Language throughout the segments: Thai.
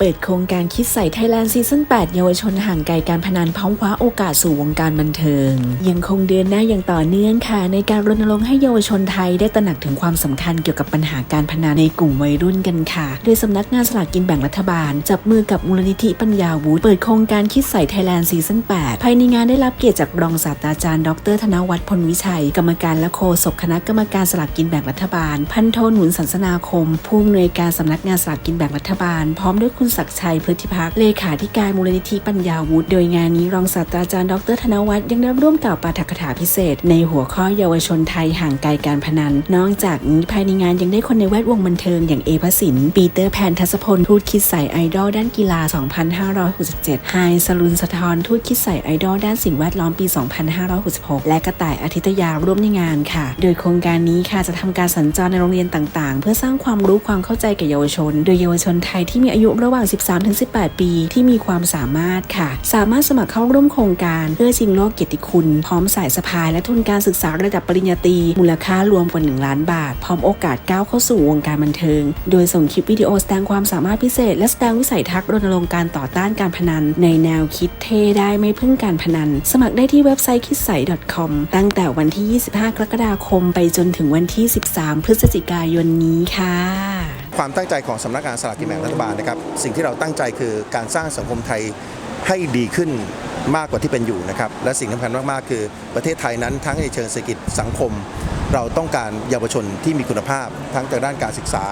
เปิดโครงการคิดใส่ไทยแลนด์ซีซั่น8 เยาวชนห่างไกลการพนันพร้อมคว้าโอกาสสู่วงการบันเทิง ยังคงเดินหน้าอย่างต่อเนื่องค่ะ ในการรณรงค์ให้เยาวชนไทยได้ตระหนักถึงความสำคัญเกี่ยวกับปัญหาการพนันในกลุ่มวัยรุ่นกันค่ะ โดยสำนักงานสลากกินแบ่งรัฐบาล จับมือกับมูลนิธิปัญญาวุฒิเปิดโครงการคิดใส่ไทยแลนด์ซีซั่น8 ภายในงานได้รับเกียรติจากรองศาสตราจารย์ ดร ธนวัฒน์พลวิชัย กรรมการและโฆษกคณะกรรมการสลากกินแบ่งรัฐบาล พันโทหนุนสันสนาคมผู้อำนวยการสำนักงานสลากกินแบ่งรัฐบาล พร้อมด้วยคุณศักดิ์ชัยพฤทธิพักเลขาธิการมูลนิธิปัญญาวุฒิโดยงานนี้รองศาสตราจารย์ดรธนวัฒน์ยังได้ร่วมกล่าวปาฐกถาพิเศษ ในหัวข้อเยาวชนไทยห่างไกลการพนัน นอกจากนี้ภายในงานยังได้คนในแวดวงบันเทิงอย่างเอพสินปีเตอร์แพนทัศพลทูตคิดใส่ไอดอลด้านกีฬา 2567ไฮสลุนสะทอนทูตคิดใส่ไอดอลด้านสิ่งแวดล้อมปี 2566 และกระต่ายอาทิตยาร่วมในงานค่ะ โดยโครงการนี้ค่ะจะทำการสัญจรในโรงเรียนต่างๆ เพื่อสร้างความรู้ความเข้าใจแก่เยาวชน โดยเยาวชนไทยที่มีอายุระหว่างว่าง 13-18 ปี ที่มีความสามารถค่ะ สามารถสมัครเข้าร่วมโครงการ เพื่อชิงโลกเกียรติคุณ พร้อมสายสะพายและทุนการศึกษาระดับปริญญาตรีมูลค่ารวมกว่า 1 ล้านบาท พร้อมโอกาสก้าวเข้าสู่วงการบันเทิง โดยส่งคลิปวิดีโอแสดงความสามารถพิเศษ และแสดงวิสัยทัศน์รณรงค์การต่อต้านการพนัน ในแนวคิดเทได้ไม่พึ่งการพนัน สมัครได้ที่เว็บไซต์คิดใส .com ตั้งแต่วันที่ 25 กรกฎาคม ไปจนถึงวันที่ 13 พฤศจิกายนนี้ค่ะ ความตั้งใจของสำนักงานสลากกินแบ่งรัฐบาลนะครับสิ่งที่เราตั้งใจคือการสร้างสังคมไทยให้ดีขึ้นมากกว่าที่เป็นอยู่นะครับและสิ่งสำคัญมากๆ คือประเทศไทยนั้นทั้งในเชิงเศรษฐกิจสังคม เราต้องการเยาวชนที่มีคุณภาพ ทั้งทางด้านการศึกษา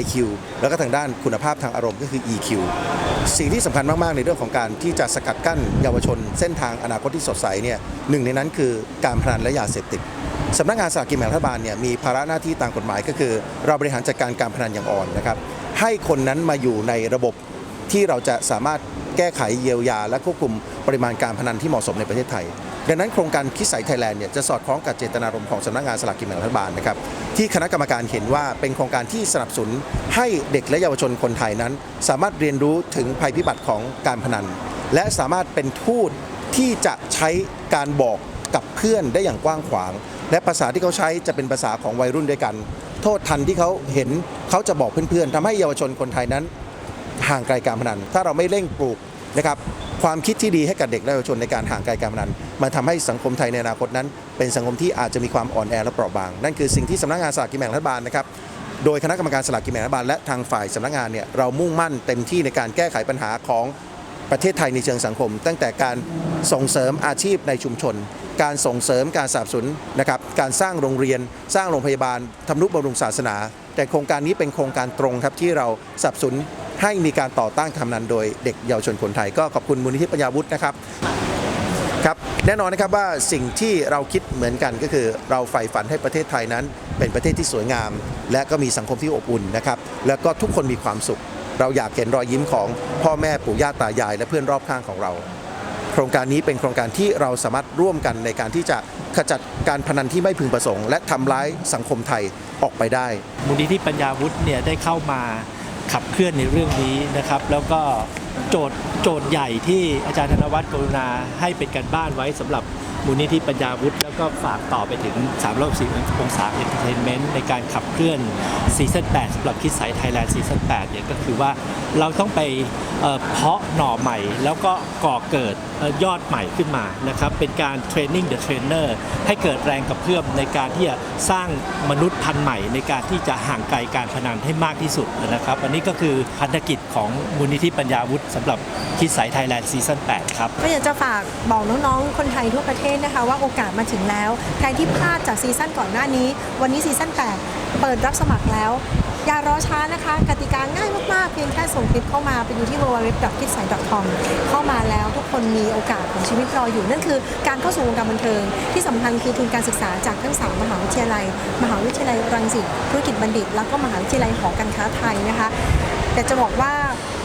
IQ แล้วก็ทางด้านคุณภาพทางอารมณ์ก็คือ EQ สิ่งที่สำคัญมากๆ ในเรื่องของการที่จะสกัดกั้นเยาวชน เส้นทางอนาคตที่สดใสเนี่ยหนึ่งในนั้นคือการพนันและยาเสพติด สำนักงานสลากกินแบ่งรัฐบาลเนี่ยมีภาระหน้าที่ตามกฎหมายก็คือ เราบริหารจัดการการพนันอย่างอ่อนนะครับให้คนนั้นมาอยู่ในระบบที่เราจะสามารถแก้ไขเยียวยา และควบคุมปริมาณการพนันที่เหมาะสมในประเทศไทย ดังนั้นโครงการคิดใสไทยแลนด์เนี่ยจะสอดคล้องกับเจตนารมณ์ของสำนักงานสลากกินแบ่งรัฐบาลนะครับที่คณะกรรมการเห็นว่าเป็นโครงการที่สนับสนุนให้เด็กและเยาวชนคนไทยนั้น สามารถเรียนรู้ถึงภัยพิบัติของการพนัน และสามารถเป็นทูตที่จะใช้การบอกกับเพื่อนได้อย่างกว้างขวาง และภาษาที่เขาใช้จะเป็นภาษาของวัยรุ่นด้วยกัน โทษทันที่เขาเห็นเขาจะบอกเพื่อนๆทำให้เยาวชนคนไทยนั้นห่างไกลการพนัน ถ้าเราไม่เร่งปลูกนะครับความคิดที่ดีให้กับเด็กและเยาวชนในการห่างไกลการพนันมันทำให้สังคมไทยในอนาคตนั้น เป็นสังคมที่อาจจะมีความอ่อนแอและเปราะบาง นั่นคือสิ่งที่สำนักงานสลากกินแบ่งรัฐบาลนะครับโดยคณะกรรมการสลากกินแบ่งรัฐบาลและทางฝ่ายสำนักงานเนี่ยเรามุ่งมั่นเต็มที่ในการแก้ไขปัญหาของ ประเทศไทยในเชิงสังคม ตั้งแต่การส่งเสริมอาชีพในชุมชน การส่งเสริมการสนับสนุนนะครับการสร้างโรงเรียน สร้างโรงพยาบาลทำนุบำรุงศาสนา แต่โครงการนี้เป็นโครงการตรงครับที่เราสนับสนุนให้มีการต่อต้านคำนันโดยเด็กเยาวชนคนไทย ก็ขอบคุณมูลนิธิปัญญาวุฒินะครับครับแน่นอนนะครับว่าสิ่งที่เราคิดเหมือนกันก็คือ เราใฝ่ฝันให้ประเทศไทยนั้น เป็นประเทศที่สวยงาม และก็มีสังคมที่อบอุ่นนะครับ แล้วก็ทุกคนมีความสุข เราอยากเห็นรอยยิ้มของพ่อแม่ปู่ย่าตายาย และเพื่อนรอบข้างของเรา โครงการนี้เป็นโครงการที่เราสามารถร่วมกันในการที่จะขจัดการพนันที่ไม่พึงประสงค์ และทำร้ายสังคมไทยออกไปได้ มูลนิธิปัญญาวุฒิเนี่ยได้เข้ามาขับเคลื่อนในเรื่องนี้นะครับ แล้วก็โจทย์โจทย์ใหญ่ที่อาจารย์ธนวัฒน์กรุณาให้เป็นการบ้านไว้สำหรับ มูลนิธิปัญญาวุฒิแล้วก็ฝากต่อไปถึง3 6 4องศาเอนเตอร์เทนเมนต์ในการขับเคลื่อนซีซั่น8สำหรับคิดสายไทยแลนด์ซีซั่น8เนี่ยก็คือว่าเราต้องไปเพาะหน่อใหม่ แล้วก็ก่อเกิดยอดใหม่ขึ้นมานะครับเป็นการเทรนนิ่งเดอะเทรนเนอร์ให้เกิดแรงกระเพื่อมในการที่จะสร้างมนุษย์พันธุ์ใหม่ ในการที่จะห่างไกลการพนันให้มากที่สุดนะครับ อันนี้ก็คือพันธกิจของมูลนิธิปัญญาวุฒิสำหรับคิดสายไทยแลนด์ซีซั่น8ครับก็อยากจะฝากบอกน้องๆคนไทยทั่วประเทศนะคะว่าโอกาสมาถึงแล้ว ใครที่พลาดจากซีซั่นก่อนหน้านี้ วันนี้ซีซั่น8เปิดรับสมัครแล้ว อย่ารอช้านะคะ กติกาง่ายมากๆ เพียงแค่ส่งคลิปเข้ามาไปดูที่ www.kidsai.com เข้ามาแล้วทุกคนมีโอกาสของชีวิตรออยู่ นั่นคือการเข้าสู่วงการบันเทิง ที่สำคัญคือทุนการศึกษาจากทั้งสามมหาวิทยาลัย มหาวิทยาลัยรังสิตธุรกิจบัณฑิต แล้วก็มหาวิทยาลัยหอการค้าไทยนะคะ แต่จะบอกว่า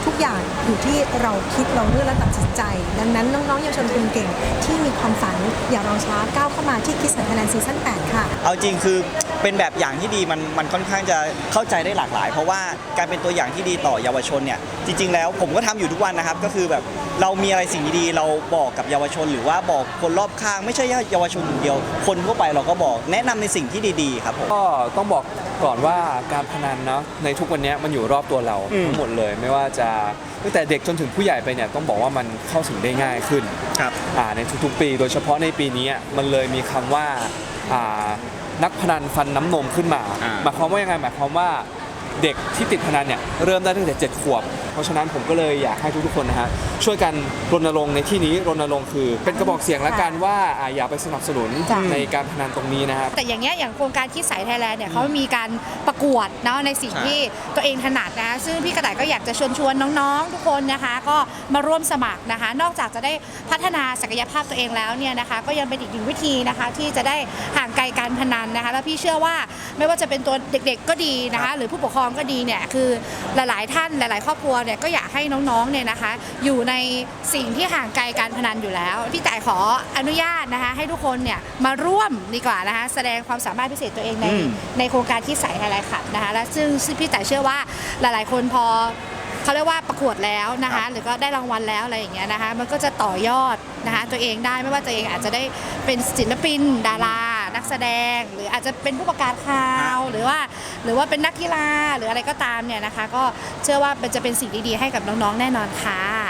ทุกอย่างอยู่ที่เราคิดเราเลือกและตัดสินใจ ดังนั้นน้องๆเยาวชนคนเก่งที่มีความฝันอย่ารอช้าก้าวเข้ามาที่คิดสันทนานซีซั่น8ค่ะ เอาจริงคือ เป็นแบบอย่างที่ดีมันมันค่อนข้างจะเข้าใจได้หลากหลาย เพราะว่าการเป็นตัวอย่างที่ดีต่อเยาวชนเนี่ยจริง ๆ แล้วผมก็ทำอยู่ทุกวันนะครับ ก็คือแบบเรามีอะไรสิ่งดีๆเราบอกกับเยาวชน หรือว่าบอกคนรอบข้างไม่ใช่เยาวชนอย่างเดียว คนทั่วไปเราก็บอกแนะนำในสิ่งที่ดีๆครับผมก็ต้องบอกก่อนว่าการพนันเนาะในทุกวันนี้มันอยู่รอบตัวเราอืมทั้งหมดเลย ไม่ว่าจะตั้งแต่เด็กจนถึงผู้ใหญ่ไปเนี่ยต้องบอกว่ามันเข้าถึงได้ง่ายขึ้นครับอ่าในทุกๆปี โดยเฉพาะในปีนี้อะมันเลยมีคำว่าอ่า นักพนันฟันน้ำนมขึ้นมา อ่า หมายความว่ายังไงหมายความว่าเด็กที่ติดพนันเนี่ยเริ่มได้ตั้งแต่7ขวบ เพราะฉะนั้นผมก็เลยอยากให้ทุกๆคนนะฮะช่วยกันรณรงค์ในที่นี้รณรงค์คือ เป็นกระบอกเสียงละกันว่าอ่าอย่าไปสนับสนุนจ้ะ ในการพนันตรงนี้นะครับ แต่อย่างเงี้ยอย่างโครงการคิดสายไทยแลนด์เนี่ยเขามีการประกวดเนาะในสิ่งใช่ ที่ตัวเองถนัดนะซึ่งพี่กระต่ายก็อยากจะชวนชวนน้องๆ ทุกคนนะคะ ก็มาร่วมสมัครนะคะ นอกจากจะได้พัฒนาศักยภาพตัวเองแล้วเนี่ยนะคะ ก็ยังเป็นอีกหนึ่งวิธีนะคะ ที่จะได้ห่างไกลการพนันนะคะ แล้วพี่เชื่อว่าไม่ว่าจะเป็นตัวเด็กๆก็ดีนะคะ หรือผู้ปกครองก็ดีเนี่ยคือหลายๆท่านหลาย ๆ ครอบครัวเนี่ยก็อยากให้น้องๆเนี่ยนะคะ อยู่ในสิ่งที่ห่างไกลการพนันอยู่แล้วพี่ต่ายขออนุญาตนะคะให้ทุกคนเนี่ยมาร่วมดีกว่านะคะแสดงความสามารถพิเศษตัวเองในอืมในโครงการที่ใส่ไฮไลท์ขับนะคะและซึ่งซึ่งพี่ต่ายเชื่อว่าหลายๆ คนพอเขาเรียกว่าประกวดแล้วนะคะ หรือก็ได้รางวัลแล้วอะไรอย่างเงี้ยนะคะ มันก็จะต่อยอดนะคะตัวเองได้ไม่ว่าตัวเองอาจจะได้เป็นศิลปินดารานัก แสดง หรืออาจจะเป็นผู้ประกาศข่าวหรือว่า หรือว่าเป็นนักกีฬาหรืออะไรก็ตามเนี่ยนะคะ ก็เชื่อว่ามันจะเป็นสิ่งดีๆให้กับน้องๆแน่นอนค่ะ